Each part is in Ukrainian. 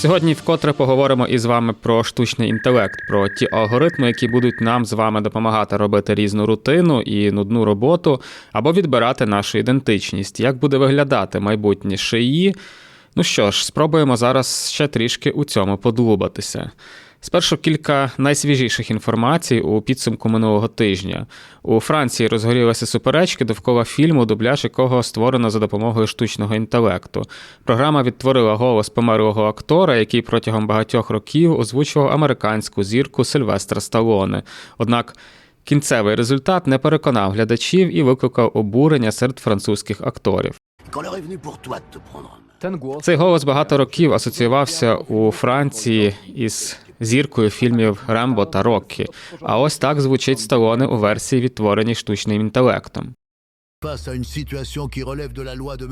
Сьогодні вкотре поговоримо із вами про штучний інтелект, про ті алгоритми, які будуть нам з вами допомагати робити різну рутину і нудну роботу, або відбирати нашу ідентичність. Як буде виглядати майбутнє шиї? Ну що ж, спробуємо зараз ще трішки у цьому подлубатися. Спершу кілька найсвіжіших інформацій у підсумку минулого тижня. У Франції розгорілися суперечки довкола фільму, дубляж якого створено за допомогою штучного інтелекту. Програма відтворила голос померлого актора, який протягом багатьох років озвучував американську зірку Сильвестра Сталоне. Однак кінцевий результат не переконав глядачів і викликав обурення серед французьких акторів. Цей голос багато років асоціювався у Франції із зіркою фільмів Рембо та Роккі. А ось так звучить Сталоне у версії, відтвореній штучним інтелектом.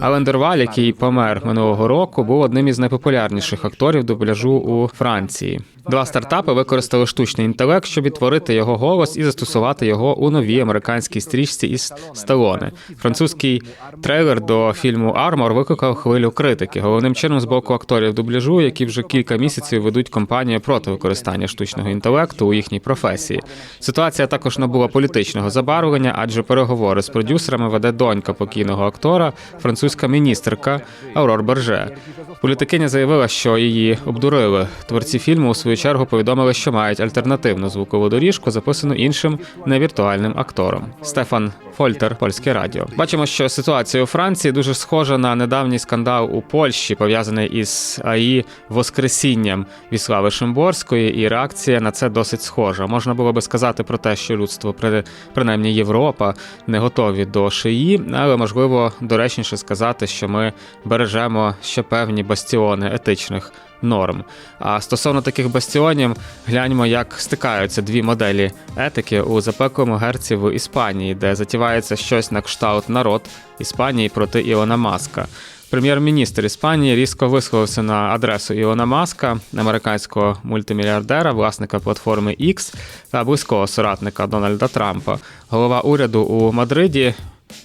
Ален Дерваль, який помер минулого року, був одним із найпопулярніших акторів дубляжу у Франції. Два стартапи використали штучний інтелект, щоб відтворити його голос і застосувати його у новій американській стрічці із Сталоне. Французький трейлер до фільму Армор викликав хвилю критики. Головним чином з боку акторів дубляжу, які вже кілька місяців ведуть кампанію проти використання штучного інтелекту у їхній професії. Ситуація також набула політичного забарвлення, адже переговори з продюсерами веде донька покійного актора, французька міністерка Аурор Берже. Політикиня заявила, що її обдурили. Творці фільму у свою чергу повідомили, що мають альтернативну звукову доріжку, записану іншим невіртуальним актором. Стефан Фольтер, польське радіо. Бачимо, що ситуація у Франції дуже схожа на недавній скандал у Польщі, пов'язаний із АІ Воскресінням Віслави Шимборської, і реакція на це досить схожа. Можна було би сказати про те, що людство, при- принаймні Європа, не готові до шиї, але можливо доречніше сказати, що ми бережемо ще певні бастіони етичних норм. А стосовно таких бастіонів, гляньмо, як стикаються дві моделі етики у запеклому герці в Іспанії, де затівається щось на кшталт народ Іспанії проти Ілона Маска. Прем'єр-міністр Іспанії різко висловився на адресу Ілона Маска, американського мультимільярдера, власника платформи X та близького соратника Дональда Трампа. Голова уряду у Мадриді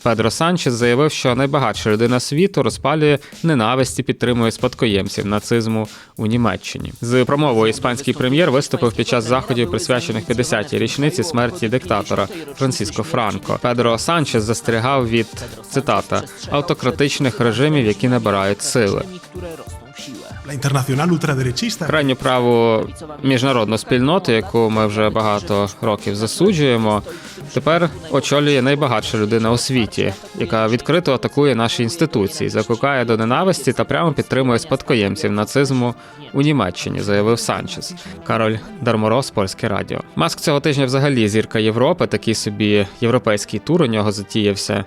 Педро Санчес заявив, що найбагатша людина світу розпалює ненависть і підтримує спадкоємців нацизму у Німеччині. З промовою іспанський прем'єр виступив під час заходів, присвячених 50-й річниці смерті диктатора Франциско Франко. Педро Санчес застерігав від цитата автократичних режимів, які набирають сили. Internacional ultraderechista Крайню праву міжнародну спільноту, яку ми вже багато років засуджуємо, тепер очолює найбагатша людина у світі, яка відкрито атакує наші інституції, закликає до ненависті та прямо підтримує спадкоємців нацизму у Німеччині, заявив Санчес. Кароль Дармороз, польське радіо. Маск цього тижня взагалі зірка Європи, такий собі європейський тур у нього затіявся.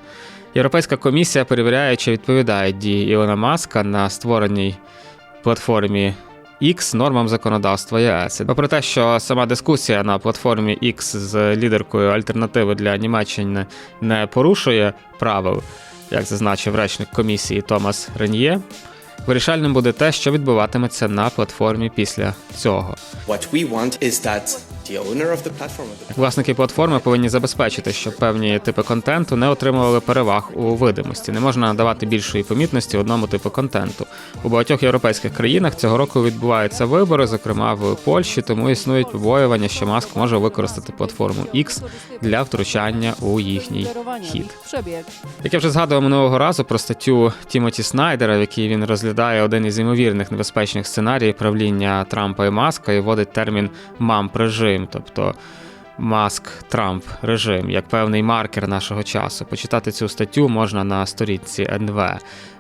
Європейська комісія перевіряє, чи відповідають дії Ілона Маска на створеній платформі X нормам законодавства ЄС. Попри те, що сама дискусія на платформі X з лідеркою альтернативи для Німеччини не порушує правил, як зазначив речник комісії Томас Реньє. Вирішальним буде те, що відбуватиметься на платформі після цього. What we want is that Власники платформи повинні забезпечити, щоб певні типи контенту не отримували переваг у видимості. Не можна надавати більшої помітності одному типу контенту. У багатьох європейських країнах цього року відбуваються вибори, зокрема в Польщі, тому існують побоювання, що Маск може використати платформу X для втручання у їхній хід. Як я вже згадував минулого разу про статтю Тімоті Снайдера, в якій він розглядає один із ймовірних небезпечних сценаріїв правління Трампа і Маска і вводить термін мамп режим, тобто Маск Трамп режим, як певний маркер нашого часу. Почитати цю статтю можна на сторінці НВ.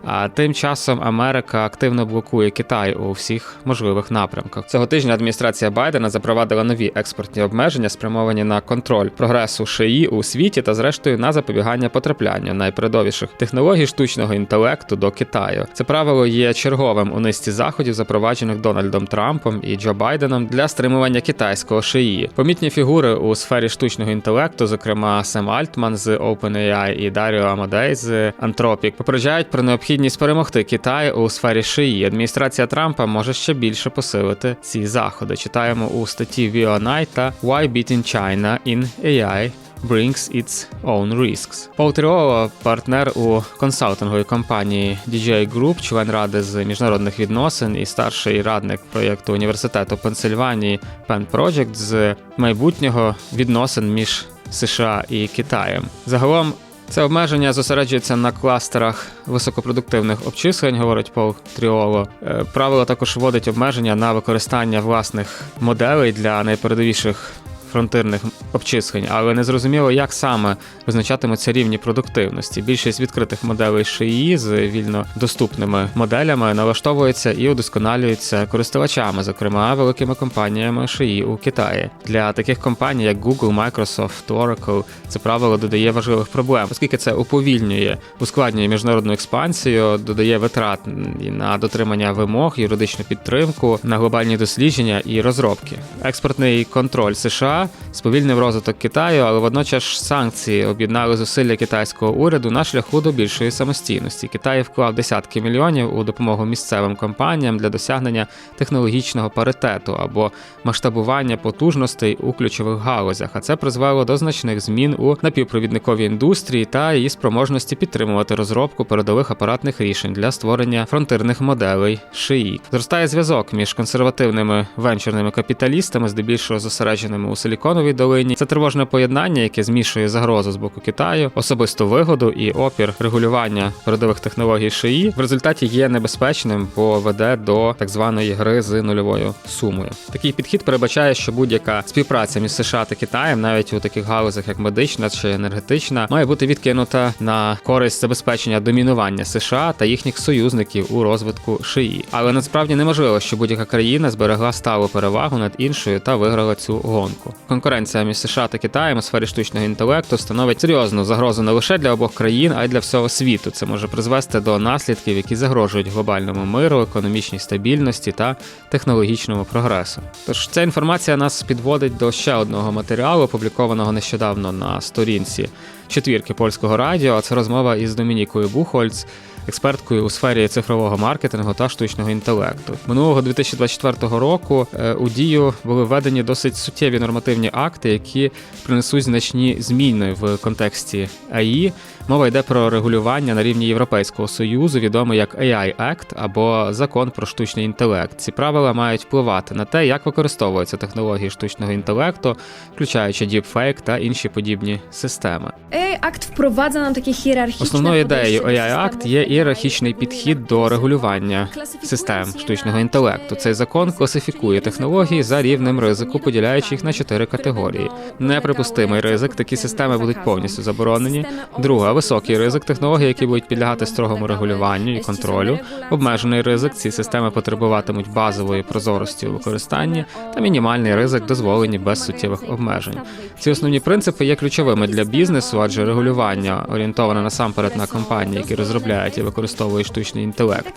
А тим часом Америка активно блокує Китай у всіх можливих напрямках. Цього тижня адміністрація Байдена запровадила нові експортні обмеження, спрямовані на контроль прогресу шиї у світі та, зрештою, на запобігання потраплянню найпередовіших технологій штучного інтелекту до Китаю. Це правило є черговим у низці заходів, запроваджених Дональдом Трампом і Джо Байденом для стримування китайського шиї. Помітні фігури у сфері штучного інтелекту, зокрема Сем Альтман з OpenAI і Даріо Амадей з Anthropic, попереджають про необхідність перемогти Китай у сфері шиї. Адміністрація Трампа може ще більше посилити ці заходи. Читаємо у статті Knight та Why Beating China in AI brings its own risks. Пол Тріоло – партнер у консалтинговій компанії DJ Group, член ради з міжнародних відносин і старший радник проєкту університету Пенсильванії Penn Project з майбутнього відносин між США і Китаєм. Загалом це обмеження зосереджується на кластерах високопродуктивних обчислень, говорить Пол Тріоло. Е, Правило також вводить обмеження на використання власних моделей для найпередовіших фронтирних обчислень, але не зрозуміло, як саме визначатимуться рівні продуктивності. Більшість відкритих моделей ШИІ з вільно доступними моделями налаштовуються і удосконалюються користувачами, зокрема великими компаніями ШИІ у Китаї. Для таких компаній, як Google, Microsoft, Oracle, це правило додає важливих проблем, оскільки це уповільнює, ускладнює міжнародну експансію, додає витрат на дотримання вимог, юридичну підтримку, на глобальні дослідження і розробки. Експортний контроль США сповільнив розвиток Китаю, але водночас санкції об'єднали зусилля китайського уряду на шляху до більшої самостійності. Китай вклав десятки мільйонів у допомогу місцевим компаніям для досягнення технологічного паритету або масштабування потужностей у ключових галузях. А це призвело до значних змін у напівпровідниковій індустрії та її спроможності підтримувати розробку передових апаратних рішень для створення фронтирних моделей ШИІ. Зростає зв'язок між консервативними венчурними капіталістами, здебільшого зосередженими у Силіконовій долині. Це тривожне поєднання, яке змішує загрозу з боку Китаю, особисту вигоду і опір регулювання передових технологій ШИІ в результаті є небезпечним, бо веде до так званої гри з нульовою сумою. Такий підхід передбачає, що будь-яка співпраця між США та Китаєм, навіть у таких галузях, як медична чи енергетична, має бути відкинута на користь забезпечення домінування США та їхніх союзників у розвитку ШИІ. Але насправді неможливо, що будь-яка країна зберегла сталу перевагу над іншою та виграла цю гонку. Конкуренція між США та Китаєм у сфері штучного інтелекту становить серйозну загрозу не лише для обох країн, а й для всього світу. Це може призвести до наслідків, які загрожують глобальному миру, економічній стабільності та технологічному прогресу. Тож ця інформація нас підводить до ще одного матеріалу, опублікованого нещодавно на сторінці четвірки польського радіо. Це розмова із Домінікою Бухольц, експерткою у сфері цифрового маркетингу та штучного інтелекту. Минулого 2024 року е, у дію були введені досить суттєві нормативні акти, які принесуть значні зміни в контексті АІ. Мова йде про регулювання на рівні Європейського союзу, відомий як AI Act або закон про штучний інтелект. Ці правила мають впливати на те, як використовуються технології штучного інтелекту, включаючи deepfake та інші подібні системи. AI Act впровадza нам такі хієрархічне Основною ідеєю AI Act є ієрархічний підхід до регулювання систем штучного інтелекту. Цей закон класифікує технології за рівнем ризику, поділяючи їх на чотири категорії. Неприпустимий ризик, такі системи будуть повністю заборонені. Друга високий ризик технології, які будуть підлягати строгому регулюванню і контролю. Обмежений ризик ці системи потребуватимуть базової прозорості у використанні та мінімальний ризик дозволені без суттєвих обмежень. Ці основні принципи є ключовими для бізнесу, адже регулювання орієнтоване насамперед на компанії, які розробляють і використовують штучний інтелект.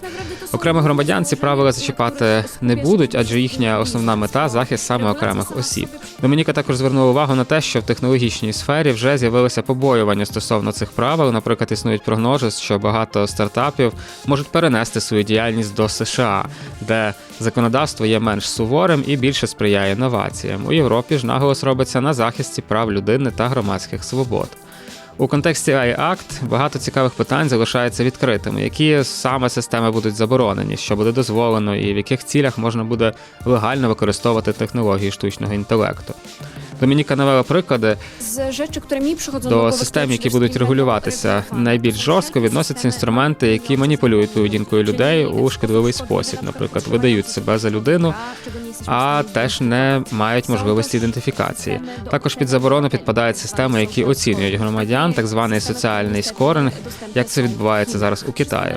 Окремих громадян ці правила зачіпати не будуть, адже їхня основна мета захист саме окремих осіб. Домініка також звернула увагу на те, що в технологічній сфері вже з'явилися побоювання стосовно цих правил. Наприклад, існують прогнози, що багато стартапів можуть перенести свою діяльність до США, де законодавство є менш суворим і більше сприяє новаціям. У Європі ж наголос робиться на захисті прав людини та громадських свобод. У контексті AI Act багато цікавих питань залишається відкритими, які саме системи будуть заборонені, що буде дозволено, і в яких цілях можна буде легально використовувати технології штучного інтелекту. Домініка навела приклади до систем, які будуть регулюватися. найбільш жорстко, відносяться інструменти, які маніпулюють поведінкою людей у шкідливий спосіб, наприклад, видають себе за людину, а теж не мають можливості ідентифікації. Також під заборону підпадають системи, які оцінюють громадян, так званий соціальний скоринг, як це відбувається зараз у Китаї.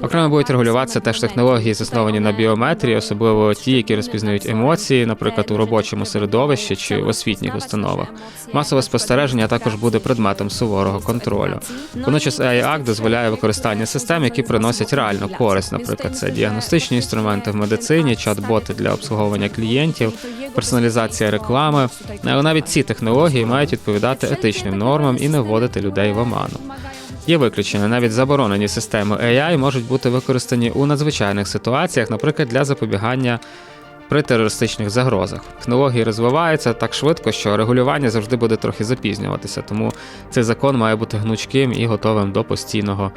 Окремо будуть регулюватися теж технології, засновані на біометрії, особливо ті, які розпізнають емоції, наприклад, у робочому середовищі чи в освітніх установах. Масове спостереження також буде предметом суворого контролю. Водночас AI Act дозволяє використання систем, які приносять реальну користь, наприклад, це діагностичні інструменти в медицині, чат-боти для обслуговування клієнтів, персоналізація реклами. Але навіть ці технології мають відповідати етичним нормам і не вводити людей в оману. Є виключення, навіть заборонені системи AI можуть бути використані у надзвичайних ситуаціях, наприклад, для запобігання при терористичних загрозах. Технології розвиваються так швидко, що регулювання завжди буде трохи запізнюватися, тому цей закон має бути гнучким і готовим до постійного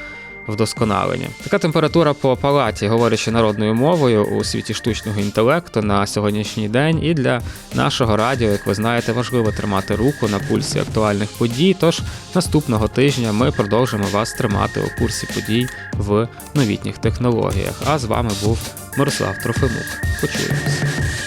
вдосконалення. Така температура по палаті, говорячи народною мовою у світі штучного інтелекту на сьогоднішній день. І для нашого радіо, як ви знаєте, важливо тримати руку на пульсі актуальних подій. Тож наступного тижня ми продовжимо вас тримати у курсі подій в новітніх технологіях. А з вами був Мирослав Трофимук. Почуємося.